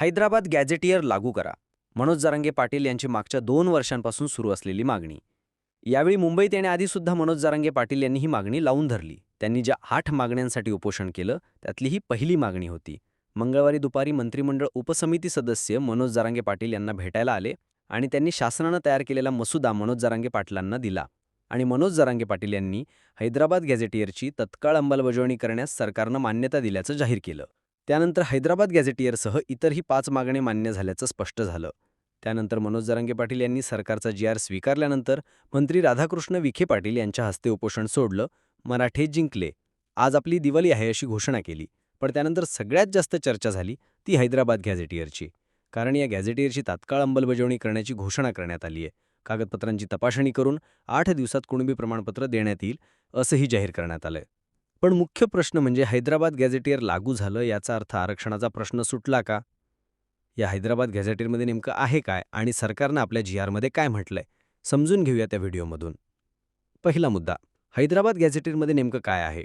Hyderabad gazetteer लागू करा. मनोज जारांगे पाटील यांची मागच्या दोन वर्षांपासून सुरू असलेली मागणी. यावेळी मुंबईत येण्याआधीसुद्धा मनोज जारांगे पाटील यांनी ही मागणी लावून धरली. त्यांनी ज्या आठ मागण्यांसाठी उपोषण केलं त्यातली ही पहिली मागणी होती. मंगळवारी दुपारी मंत्रिमंडळ उपसमिती सदस्य मनोज जरांगे पाटील यांना भेटायला आले आणि त्यांनी शासनानं तयार केलेला मसुदा मनोज जरांगे पाटलांना दिला. आणि मनोज जरांगे पाटील यांनी हैदराबाद गॅझेटियरची तत्काळ अंमलबजावणी करण्यास सरकारनं मान्यता दिल्याचं जाहीर केलं. त्यानंतर हैदराबाद गॅझेटियरसह इतरही पाच मागण्या मान्य झाल्याचं स्पष्ट झालं. त्यानंतर मनोज जरांगे पाटील यांनी सरकारचा जी आर स्वीकारल्यानंतर मंत्री राधाकृष्ण विखे पाटील यांच्या हस्ते उपोषण सोडलं मराठे जिंकले. आज आपली दिवाळी आहे अशी घोषणा केली पण त्यानंतर सगळ्यात जास्त चर्चा झाली ती हैदराबाद गॅझेटियरची. कारण या गॅझेटियरची तात्काळ अंमलबजावणी करण्याची घोषणा करण्यात आली आहे कागदपत्रांची तपासणी करून आठ दिवसात कुणबी प्रमाणपत्र देण्यात येईल असंही जाहीर करण्यात आलंय. पण मुख्य प्रश्न म्हणजे हैदराबाद गॅझेटियर लागू झालं याचा अर्थ आरक्षणाचा प्रश्न सुटला का? या हैदराबाद गॅझेटियरमध्ये नेमकं आहे काय आणि सरकारनं आपल्या जी आरमध्ये काय म्हटलंय? समजून घेऊया त्या व्हिडिओमधून. पहिला मुद्दा हैदराबाद गॅझेटियरमध्ये नेमकं काय आहे?